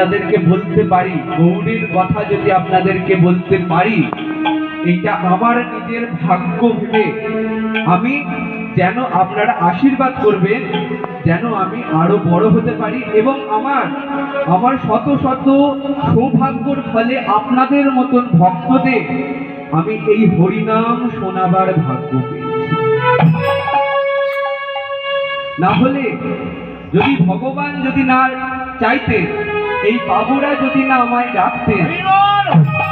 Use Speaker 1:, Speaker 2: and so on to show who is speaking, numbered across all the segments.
Speaker 1: আপনাদেরকে বলতে পারি, গৌরীর কথা যদি আপনাদেরকে বলতে পারি, এটা আমার নিজের ভাগ্য ভেবে আমি যেন আপনারা আশীর্বাদ করবেন, যেন আমি আরও বড় হতে পারি এবং আমার আমার শত শত সৌভাগ্যর ফলে আপনাদের মতন ভক্তদের আমি এই হরিনাম শোনাবার ভাগ্য না হলে যদি ভগবান যদি না চাইতেন এই বাবুরা যদি না আমায় ডাকতেন,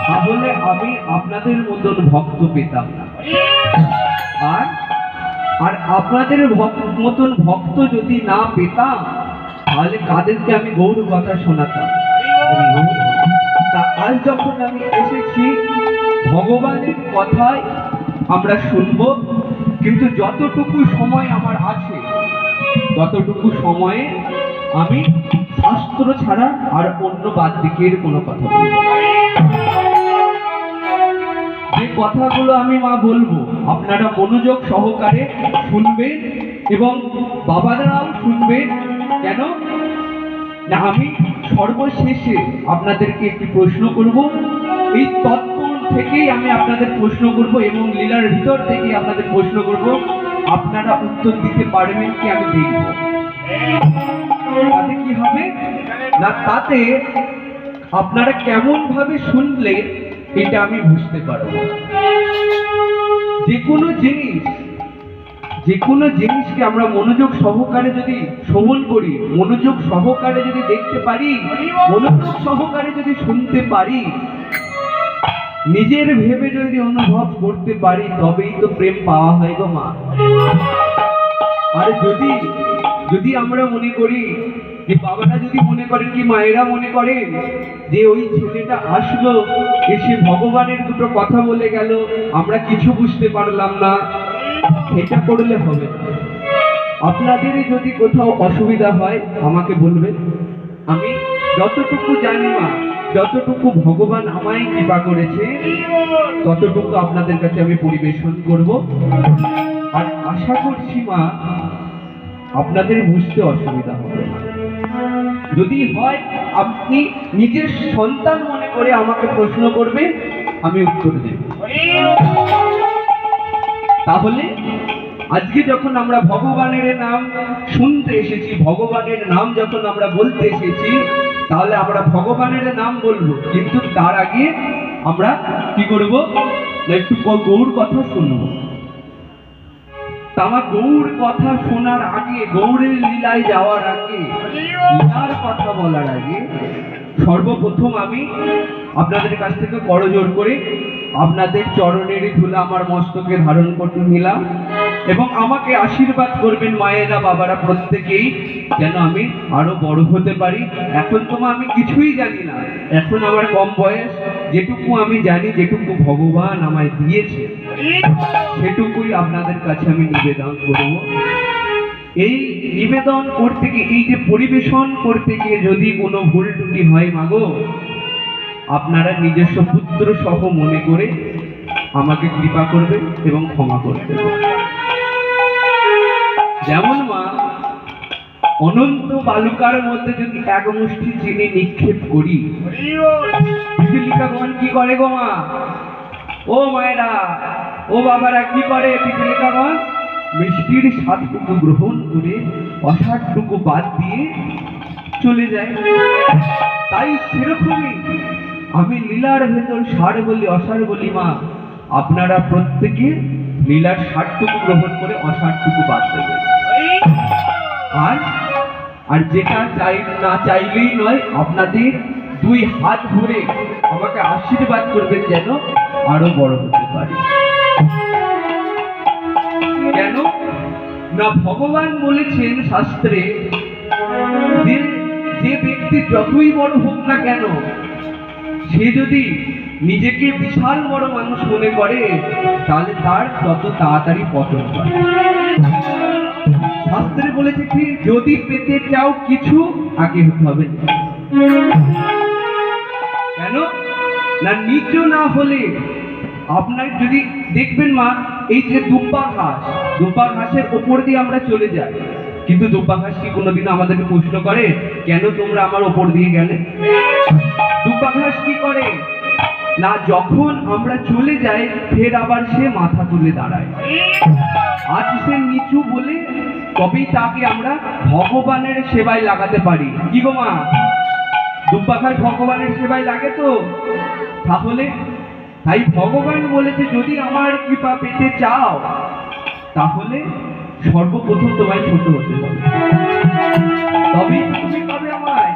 Speaker 1: তাহলে আমি আপনাদের মতন ভক্ত পেতাম না। আর আর আপনাদের মতন ভক্ত যদি না পেতাম, তাহলে কাদেরকে আমি গৌর কথা শোনাতাম? তা আজ যখন আমি এসেছি, ভগবানের কথাই আমরা শুনব, কিন্তু যতটুকু সময় আমার আছে, ততটুকু সময়ে আমি শাস্ত্র ছাড়া আর অন্য বাদ দিকের কোনো কথা বলব যে কথাগুলো আমি মা বলব, আপনারা মনোযোগ সহকারে শুনবেন এবং বাবারাও শুনবেন। কেন? না, আমি সর্বশেষে আপনাদেরকে একটি প্রশ্ন করব। এই তত্ত্ব থেকেই আমি আপনাদের প্রশ্ন করব এবং লীলার ভিতর থেকেই আপনাদের প্রশ্ন করব। আপনারা উত্তর দিতে পারবেন কি আমি দেখব? তাতে কি হবে? না, তাতে আপনারা কেমন ভাবে শুনলে এটা আমি বুঝতে পারব। যে কোনো জিনিস যে কোনো জিনিসকে আমরা মনোযোগ সহকারে যদি শ্রবণ করি, মনোযোগ সহকারে যদি দেখতে পারি, মনোযোগ সহকারে যদি শুনতে পারি, নিজের ভেবে যদি অনুভব করতে পারি, তবেই তো প্রেম পাওয়া হয় গো মা। আর যদি যদি আমরা মনে করি যে বাবারা যদি মনে করেন কি মায়েরা মনে করেন যে ওই ছেলেটা আসলো এসে ভগবানের দুটো কথা বলে গেল, আমরা কিছু বুঝতে পারলাম না এটা করলে হবে আপনাদের যদি কোথাও অসুবিধা হয়, আমাকে বলবেন। আমি যতটুকু জানি মা, যতটুকু ভগবান আমায় কৃপা করেছে, ততটুকু আপনাদের কাছে আমি পরিবেশন করব। আর আশা করছি মা আপনাদের বুঝতে অসুবিধা হবে যদি হয়, আপনি নিজের সন্তান মনে করে আমাকে প্রশ্ন করবে আমি উত্তর দেব। তাহলে, আজকে যখন আমরা ভগবানের নাম শুনতে এসেছি, ভগবানের নাম যখন আমরা বলতে এসেছি, তাহলে আমরা ভগবানের নাম বলব। কিন্তু তার আগে আমরা কি করব? একটু গৌর কথা শুনব। আমার গৌর কথা শোনার আগে, গৌরের লীলায় যাওয়ার আগে লীলার কথা বলার আগে, সর্বপ্রথম আমি আপনাদের কাছ থেকে করজোর করে আপনাদের চরণের ধুলা আমার মস্তকে ধারণ করতে নিলাম এবং আমাকে আশীর্বাদ করবেন মায়েরা, বাবারা প্রত্যেকেই যেন আমি আরও বড় হতে পারি। এখন তোমা আমি কিছুই জানি না। এখন আমার কম বয়স, যেটুকু আমি জানি, যেটুকু ভগবান আমায় দিয়েছে। সেটুকুই আপনাদের কাছে আমি নিবেদন করব। এই নিবেদন করতে গিয়ে এই যে পরিবেশন করতে গিয়ে যদি কোনো ভুল ত্রুটি হয় মাগো আপনারা নিজস্ব পুত্র সহ মনে করে আমাকে কৃপা করবে এবং ক্ষমা করবে যেমন মা অনন্ত বালুকার মধ্যে যদি এক মুষ্টি চিনি নিক্ষেপ করি পিপিলিকাগণ কি করে গো মা? ও মায়েরা ও বাবারা, কি করে মিষ্টির স্বাদটুকু গ্রহণ করে অসারটুকু বাদ দিয়ে চলে যায়। তাই সেরকমই আমি লীলার ভেতর সার বলি, অসার বলি মা। আপনারা প্রত্যেকে লীলার সারটুকু গ্রহণ করে অসারটুকু বাদ দেবেন। আর আর যেটা চাই, না চাইলেই নয়, আপনাদের দুই হাত ধরে আমাকে আশীর্বাদ করবেন যেন আরও বড় হতে পারি। না ভগবান বলেছেন শাস্ত্রে, যে ব্যক্তি যতই বড় হোক না কেন, সে যদি নিজেকে বিশাল বড় মানুষ মনে করে, তাহলে তার তত তাড়াতাড়ি পতন শাস্ত্রে বলেছে কি, যদি পেতে চাও কিছু, আগে হতে হবে। কেন? না, নিচ না হলে আপনার যদি, দেখবেন মা, এই যে দুব্বা ঘাস দুব্বা ঘাসের ওপর দিয়ে আমরা চলে যাই। কিন্তু দুব্বাঘাস কি কোনোদিন আমাদেরকে প্রশ্ন করে, কেন তোমরা আমার ওপর দিয়ে গেলে? দুব্বাঘাস কি করে? না, যখন আমরা চলে যাই, ফের আবার সে মাথা তুলে দাঁড়ায়। আজ সে নিচু বলে তবেই তাকে আমরা ভগবানের সেবায় লাগাতে পারি। কি গো মা? দুব্বাঘাস ভগবানের সেবায় লাগে তো? তাহলে তাই ভগবান বলেছে, যদি আমার কৃপা পেতে চাও তাহলে সর্বপ্রথম তোমায় ছোট হতে হবে। তবেই তুমি পাবে আমায়।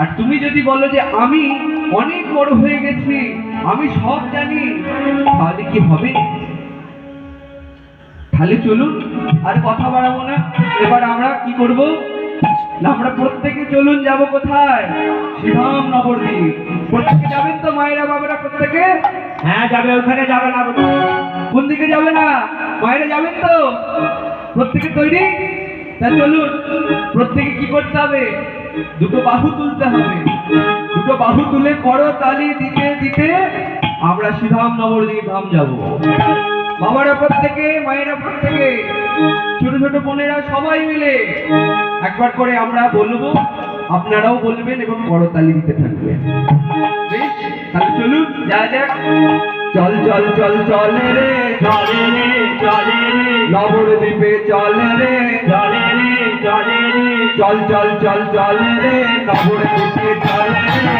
Speaker 1: আর তুমি যদি বলো যে আমি অনেক বড় হয়ে গেছি, আমি সব জানি, তাহলে কি হবে? তাহলে চলুন আর কথা বাড়াবো না। এবার আমরা কি করব? না, আমরা প্রত্যেকে চলুন, যাব কোথায়? শ্রীরাম নবদ্বীপ প্রত্যেকে যাবেন তো, মায়েরা, বাবারা, প্রত্যেকে?
Speaker 2: হ্যাঁ যাবে, ওখানে যাবে না।
Speaker 1: কোন দিকে যাবে না? মায়েরা যাবেন তো? প্রত্যেকে তৈরি? তা চলুন, প্রত্যেকে কি করতে হবে? দুটো বাহু তুলতে হবে। দুটো বাহু তুলে করো তালি দিতে দিতে আমরা শ্রীধাম নবদ্বীপ ধাম যাব। বাবারা প্রত্যেকে, মায়েরা প্রত্যেকে, ছোট ছোট বোনেরা সবাই মিলে একবার করে আমরা বলব, আপনারাও বলবেন এবং করতালি দিতে থাকবেন। বেশ, তাহলে চলুন যা যাক। চল চল চল চল রে,
Speaker 2: চলে রে চলে রে।
Speaker 1: নবর দ্বীপে চল রে,
Speaker 2: চলে রে চলে রে।
Speaker 1: চল চল চল চল রে নবর দ্বীপে চল রে।